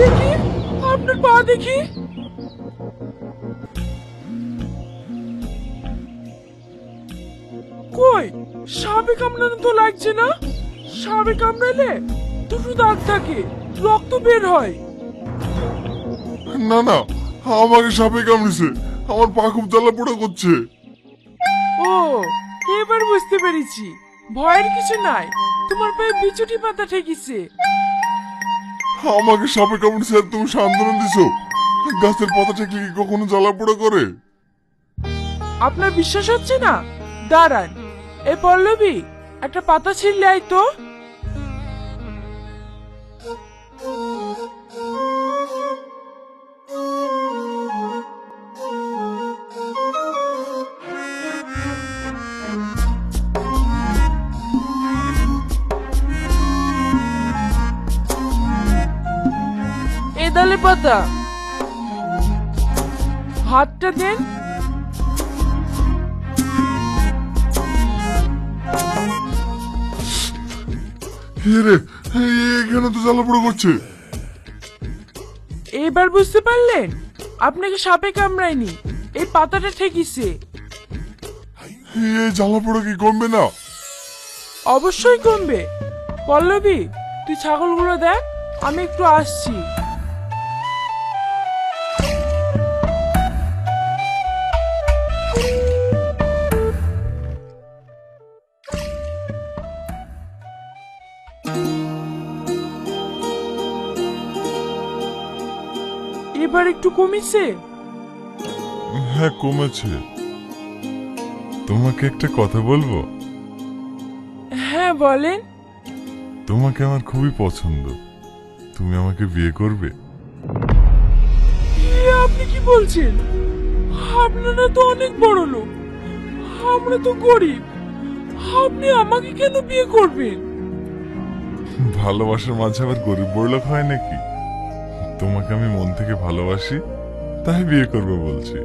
দেখি আপনার পা দেখি। কই সাপে কামড়ানো তো লাগছে না? সাপে কামড়ালে দুটো দাগ থাকে রক্ত বের হয়। না না আমাকে সাপে কামড়েছে আমার পা খুব জ্বালা পোড়া করছে। ও এবার বুঝতে পেরেছি। ভয়ের কিছু নাই তোমার পায়ে বিচুটি পাতা ঠেকিছে। আমাকে সাপে কামড় স্যার তুমি সান্ত্বনা দিছো। গাছের পাতা কি কখনো জ্বালা পোড়া করে? আপনার বিশ্বাস হচ্ছে না? দাঁড়ান। এ পল্লবী, একটা পাতা ছিঁড়লে আয় তো। পাতা হাতটা দেন। হে এখানে তো জ্বালা করছে। এবার বুঝতে পারলেন? আপনাকে সাপে কামড়ায়নি এই পাতাটা ঠেকিছে। এই কি কমবে না? অবশ্যই কমবে। পল্লবী তুই ছাগলগুলো দেখ আমি একটু আসছি। এবার একটু কমিছে? হ্যাঁ কমেছে। তোমাকে একটা কথা বলব? হ্যাঁ বলেন। তোমাকে আমার খুবই পছন্দ। তুমি আমাকে বিয়ে করবে? এ আপনি কি বলছেন? আপনারা তো অনেক বড় লোক। আমরা তো গরিব। আপনি আমাকে কেন বিয়ে করবেন? ভালোবাসার মাঝে আবার গরিব বড়লোক হয় নাকি? তোমাকে আমি মন থেকে ভালোবাসি তাই বিয়ে করবে বলছি।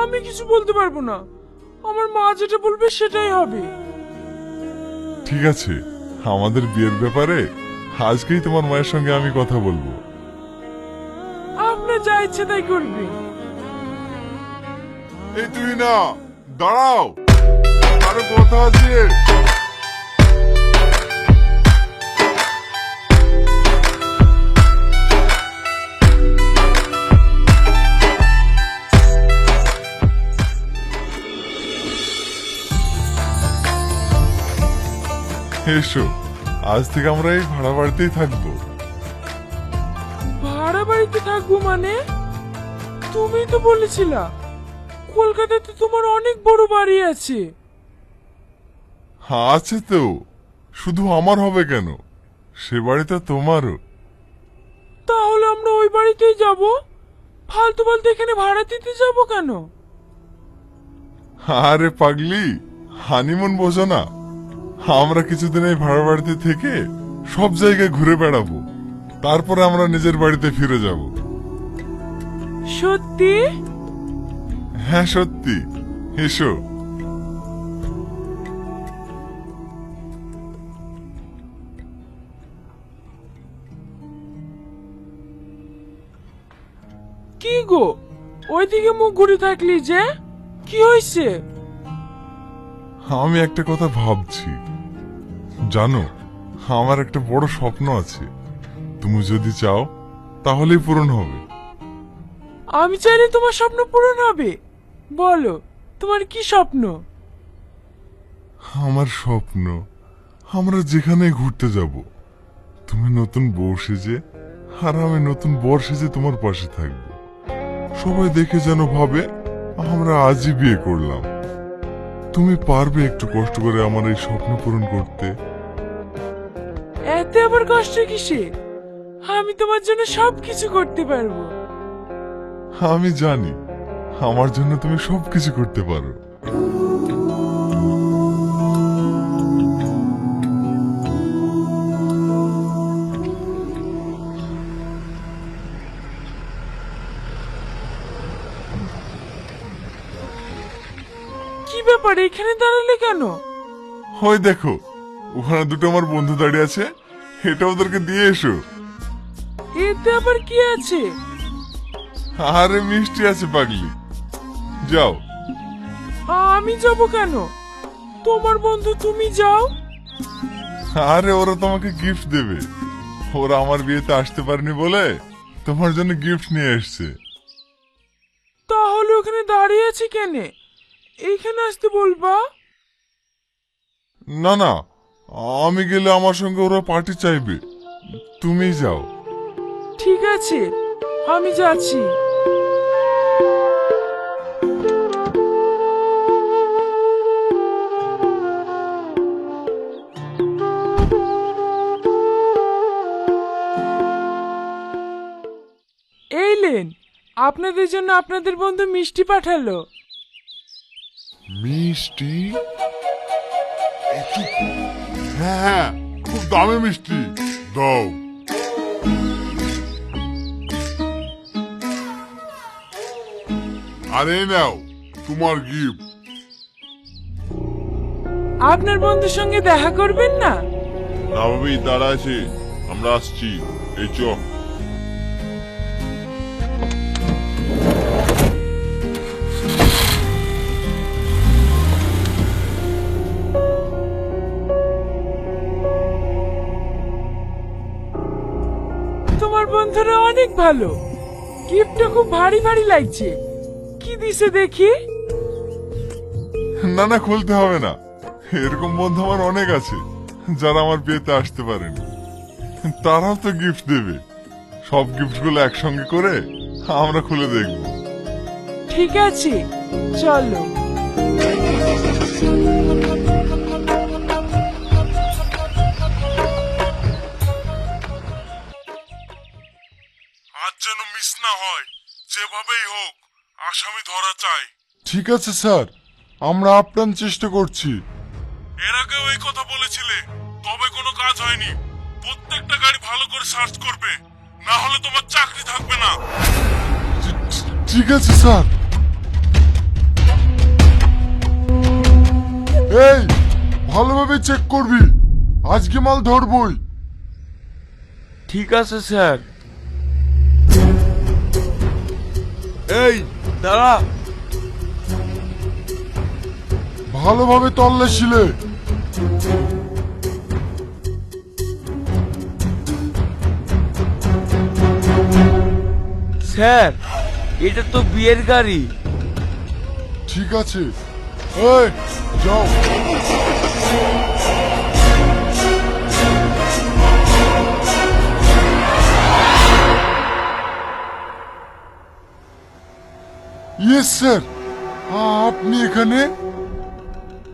আমি কিছু বলতে পারব না। আমার মা যেটা বলবে সেটাই হবে। ঠিক আছে আমাদের বিয়ের ব্যাপারে আজকেই তোমার মায়ের সঙ্গে আমি কথা বলব। আপনার যা ইচ্ছে তাই করবেন এই তুই না দাঁড়াও। আরও কথা আছে। এসো আজ থেকে আমরা এই ভাড়া বাড়িতেই থাকব। ভাড়া বাড়িতে থাকব মানে? তুমি তো বলেছিলা কলকাতাতে তোমার অনেক বড় বাড়ি আছে। হ্যাঁ আছে তো শুধু আমার হবে কেন? সে বাড়িটা তোমারও। তাহলে আমরা ওই বাড়িতেই যাব? ফালতু ফালতু এখানে ভাড়া দিতে যাব কেন? আরে পাগলি হানিমুন বোঝো না। আমরা কিছুদিন এই ভাড়া বাড়িতে থেকে সব জায়গায় ঘুরে বেড়াবো। তারপরে আমরা নিজের বাড়িতে ফিরে যাব। সত্যি? হ্যাঁ সত্যি। এসো। কি গো? ওইদিকে মুখ ঘুরে থাকলি যে? কি হয়েছে আমি একটা কথা ভাবছি। জানো আমার একটা বড় স্বপ্ন আছে। তুমি যদি চাও তাহলেই পূরণ হবে। আমি চাইলে তোমার স্বপ্ন পূরণ হবে। বলো তোমার কি স্বপ্ন? আমার স্বপ্ন আমরা যেখানে ঘুরতে যাব তুমি নতুন বউ সেজে আর আমি নতুন বর সেজে তোমার পাশে থাকব। সবাই দেখে যেন ভাবে আমরা আজই বিয়ে করলাম। তুমি পারবে একটু কষ্ট করে আমার এই স্বপ্ন পূরণ করতে। এতে আবার কষ্ট কিসে আমি তোমার জন্য সবকিছু করতে পারব। আমি জানি আমার জন্য তুমি সবকিছু করতে পারো। কি ব্যাপার? এখানে দাঁড়ালে কেন? হয় দেখো ওখানে দুটো আমার বন্ধু দাঁড়িয়ে আছে এটা ওদেরকে দিয়ে এসো। এতে আবার কি আছে? আরে মিষ্টি আছে পাগলি। যাও। আমি যাব কেন? তোমার বন্ধু তুমি যাও। আরে ওরা তোমাকে গিফট দেবে। ওরা আমার বিয়েতে আসতে পারেনি বলে তোমার জন্য গিফট নিয়ে এসছে। তাহলে ওখানে দাঁড়িয়ে আছি কেনে? এইখানে আসতে বলবা? না না আমি গেলে আমার সঙ্গে ওরা পার্টি চাইবে। তুমি যাও। ঠিক আছে আমি যাচ্ছি। এই লেন আপনাদের জন্য আপনাদের বন্ধু মিষ্টি পাঠালো। মিষ্টি? হ্যাঁ হ্যাঁ খুব দামি মিষ্টি। দাও। আরে নাও তোমার গিফট। আপনার বন্ধুর সঙ্গে দেখা করবেন না? না ভাবি দাঁড়া আছে। আমরা আসছি। এই চ। অনেক ভালো। গিফটটা খুব ভারী ভারী লাগছে। কি দিছে দেখি? না না খুলতে হবে না। এরকম বন্ধু আমার অনেক আছে যারা আমার বিয়েতে আসতে পারেনি। তারাও তো গিফট দেবে। সব গিফটগুলো একসঙ্গে করে আমরা খুলে দেখব। ঠিক আছে চলো। ঠিক আছে স্যার। আমরা আপ্রাণ চেষ্টা করছি। এর আগেও এই কথা বলেছিলে তবে কোনো কাজ হয়নি। প্রত্যেকটা গাড়ি ভালো করে সার্চ করবে না হলে তোমার চাকরি থাকবে না। ঠিক আছে স্যার। এই ভালোভাবে চেক করবি। আজকে মাল ধরবই। ঠিক আছে স্যার। এই দাঁড়া। ভালোভাবে তল্লাশিলে স্যার এটা তো বিয়ের গাড়ি। ঠিক আছে। এই যাও। ইয়েস স্যার আপনি এখানে?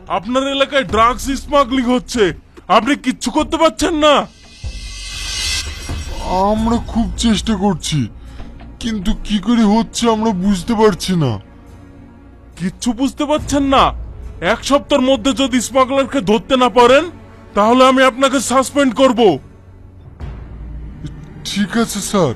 আপনার এলাকায় ড্রাগস স্মাগলিং হচ্ছে। আপনি কিচ্ছু করতে পারছেন না। আমরা খুব চেষ্টা করছি কিন্তু কি করে হচ্ছে আমরা বুঝতে পারছি না। কিচ্ছু বুঝতে পারছেন না। এক সপ্তাহের মধ্যে যদি স্মাগলারকে ধরতে না পারেন তাহলে আমি আপনাকে সাসপেন্ড করব। ঠিক আছে স্যার।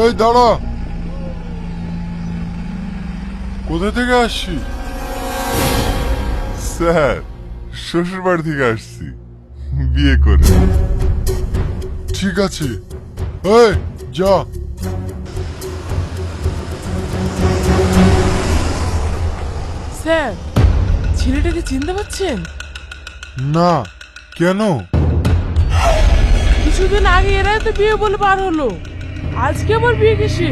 এই দাঁড়া। কোথা থেকে আসছি? স্যার শ্বশুর বাড়ি থেকে আসছি। বিয়ে করে। ঠিক আছে। এই যা। স্যার ছেলেটাকে চিনতে পারছেন না কেন? কিছুদিন আগে এরাই তো বিয়ে বলে পার হলো। আজকে আমার বিয়ে কিসে